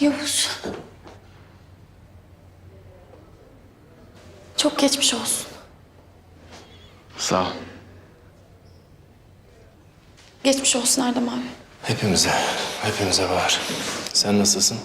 Yavuz. Çok geçmiş olsun. Sağ ol. Geçmiş olsun Erdem abi. Hepimize, hepimize var. Sen nasılsın?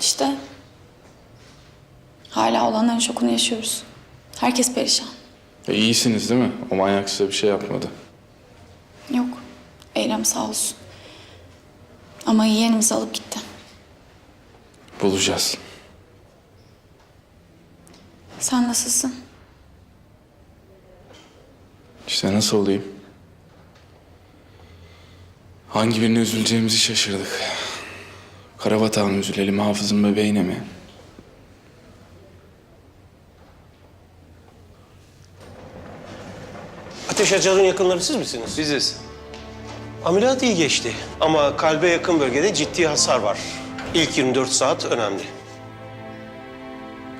İşte hala olanların şokunu yaşıyoruz. Herkes perişan. E, iyisiniz değil mi? O manyak size bir şey yapmadı. Yok. Eylem sağ olsun. Ama yeğenimizi alıp. Bulacağız. Sen nasılsın? İşte nasıl olayım? Hangi birine üzüleceğimizi şaşırdık. Karabatağ'a mı üzülelim, Hafız'ın bebeğine mi? Ateş Acar'ın yakınları siz misiniz? Biziz. Ameliyat iyi geçti ama kalbe yakın bölgede ciddi hasar var. İlk 24 saat önemli.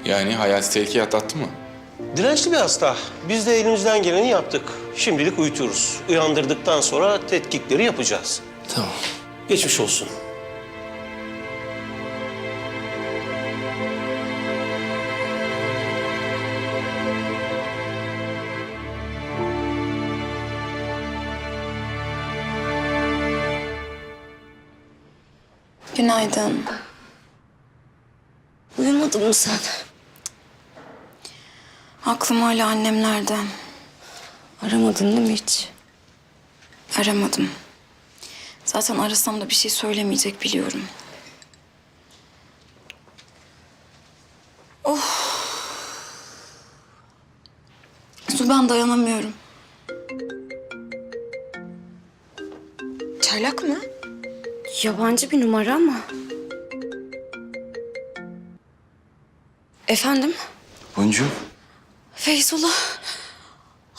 Yani hayati tehlike atlattı mı? Dirençli bir hasta. Biz de elimizden geleni yaptık. Şimdilik uyutuyoruz. Uyandırdıktan sonra tetkikleri yapacağız. Tamam. Geçmiş olsun. Günaydın. Uyumadın mı sen? Aklım hala annemlerde. Aramadın değil mi hiç? Aramadım. Zaten arasam da bir şey söylemeyecek biliyorum. Oh. Su ben dayanamıyorum. Çaylak mı? Yabancı bir numara ama. Efendim? Boncuğum. Feyzullah.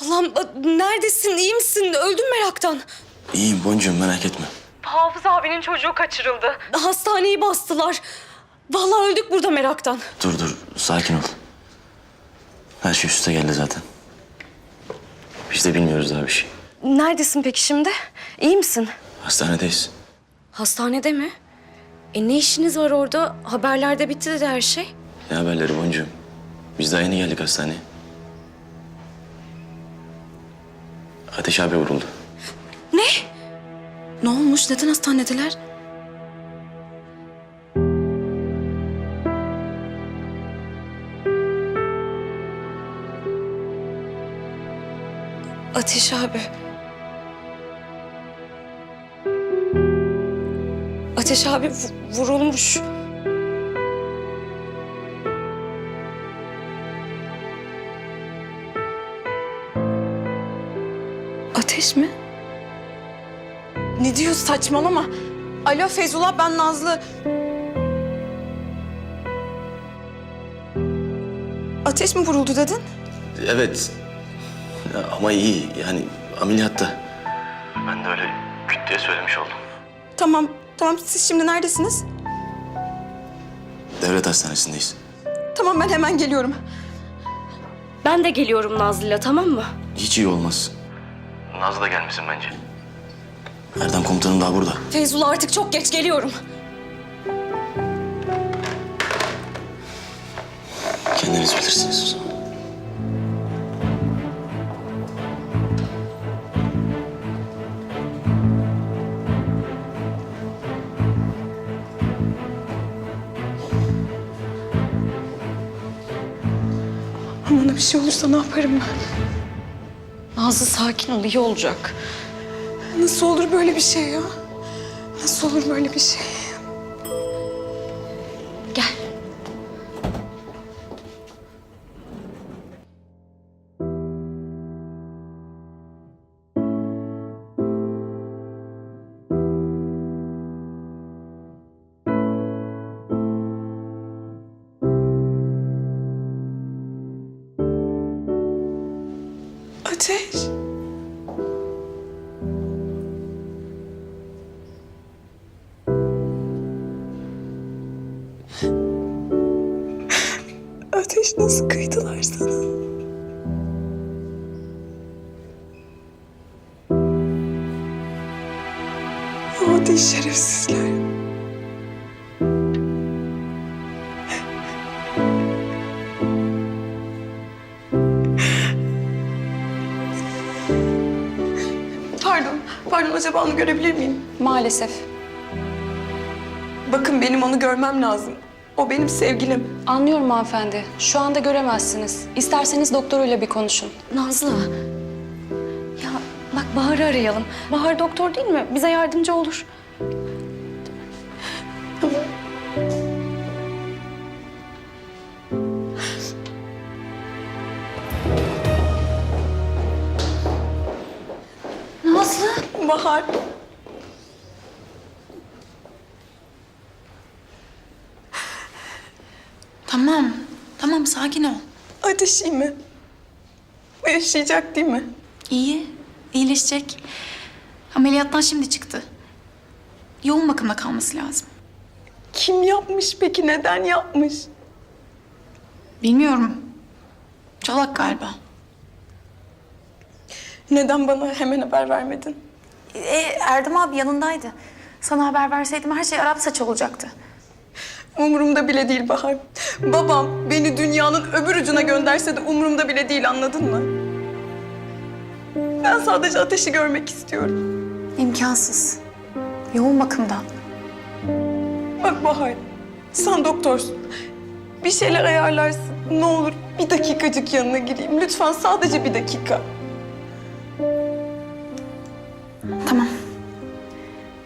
Allah'ım neredesin? İyi misin? Öldüm meraktan. İyiyim boncuğum merak etme. Hafız abinin çocuğu kaçırıldı. Hastaneyi bastılar. Vallahi öldük burada meraktan. Dur dur sakin ol. Her şey üste geldi zaten. Biz de bilmiyoruz daha bir şey. Neredesin peki şimdi? İyi misin? Hastanedeyiz. Hastanede mi? E ne işiniz var orada? Haberlerde bitti dedi her şey. Ne haberleri boncuğum? Biz daha yeni geldik hastaneye. Ateş abi vuruldu. Ne? Ne olmuş? Neden hastanedeler? Ateş abi. Ateş abi vu- vurulmuş. Ateş mi? Ne diyor saçmalama. Alo Feyzullah ben Nazlı. Ateş mi vuruldu dedin? Evet. Ya ama iyi yani ameliyatta. Ben de öyle küt diye söylemiş oldum. Tamam, tamam siz şimdi neredesiniz? Devlet hastanesindeyiz. Tamam ben hemen geliyorum. Ben de geliyorum Nazlı'yla tamam mı? Hiç iyi olmaz. Nazlı da gelmesin bence. Erdem komutanım daha burada. Feyzullah artık çok geç geliyorum. Kendiniz bilirsiniz o zaman. Bana bir şey olursa ne yaparım ben? Nazlı sakin ol iyi olacak. Nasıl olur böyle bir şey ya? Nasıl olur böyle bir şey? Ateş. Ateş nasıl kıydılar sana? O ateş şerefsizler. Acaba onu görebilir miyim? Maalesef. Bakın benim onu görmem lazım. O benim sevgilim. Anlıyorum hanımefendi. Şu anda göremezsiniz. İsterseniz doktoruyla bir konuşun. Nazlı. Ya bak Bahar'ı arayalım. Bahar doktor değil mi? Bize yardımcı olur. Nazlı. Bahar. Tamam, tamam sakin ol. Ateş iyi mi? Yaşayacak değil mi? İyi, iyileşecek. Ameliyattan şimdi çıktı. Yoğun bakımda kalması lazım. Kim yapmış peki? Neden yapmış? Bilmiyorum. Çolak galiba. Neden bana hemen haber vermedin? E, Erdem abi yanındaydı. Sana haber verseydim her şey Arap saç olacaktı. Umurumda bile değil Bahar. Babam beni dünyanın öbür ucuna gönderse de umurumda bile değil anladın mı? Ben sadece ateşi görmek istiyorum. İmkansız. Yoğun bakımda. Bak Bahar, sen doktorsun. Bir şeyler ayarlarsın. Ne olur bir dakikacık yanına gireyim. Lütfen sadece bir dakika.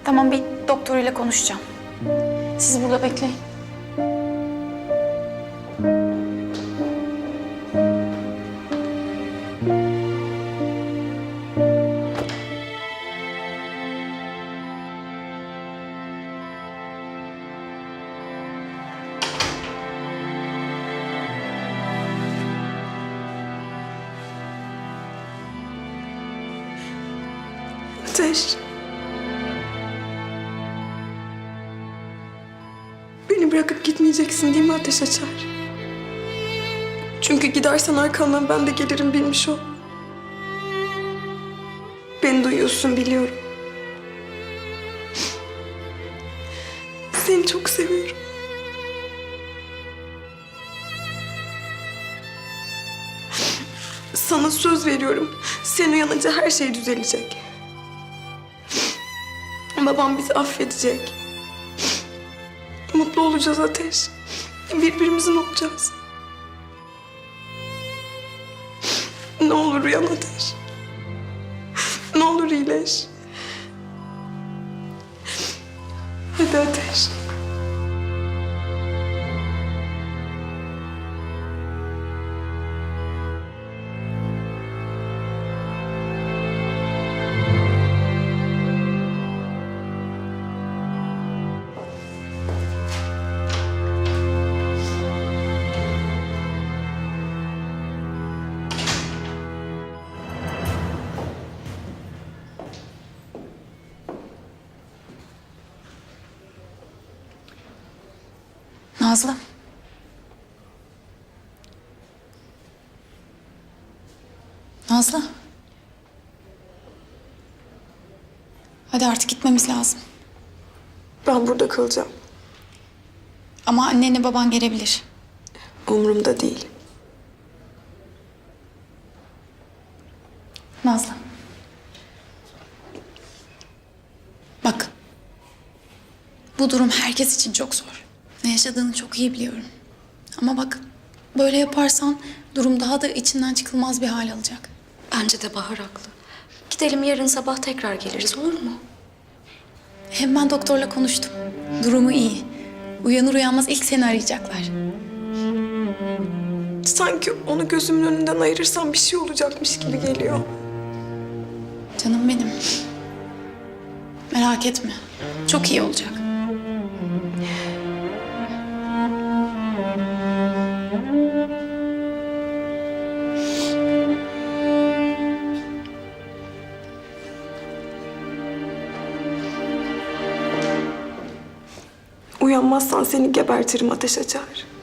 Tamam bir doktoruyla konuşacağım. Siz burada bekleyin. Ateş. Bırakıp gitmeyeceksin değil mi Ateş Açar? Çünkü gidersen arkamdan ben de gelirim bilmiş ol. Beni duyuyorsun biliyorum. Seni çok seviyorum. Sana söz veriyorum. Sen uyanınca her şey düzelecek. Babam bizi affedecek. Mutlu olacağız Ateş. Birbirimizin olacağız. Ne olur uyan Ateş. Ne olur iyileş. Nazlı. Nazlı. Hadi artık gitmemiz lazım. Ben burada kalacağım. Ama annenle baban gelebilir. Umurumda değil. Nazlı. Bak. Bu durum herkes için çok zor. Ne yaşadığını çok iyi biliyorum. Ama bak böyle yaparsan durum daha da içinden çıkılmaz bir hal alacak. Bence de Bahar haklı. Gidelim yarın sabah tekrar geliriz olur mu? Hem ben doktorla konuştum. Durumu iyi. Uyanır uyanmaz ilk seni arayacaklar. Sanki onu gözümün önünden ayırırsam bir şey olacakmış gibi geliyor. Canım benim. Merak etme. Çok iyi olacak. Uyanmazsan seni gebertirim ateş açar.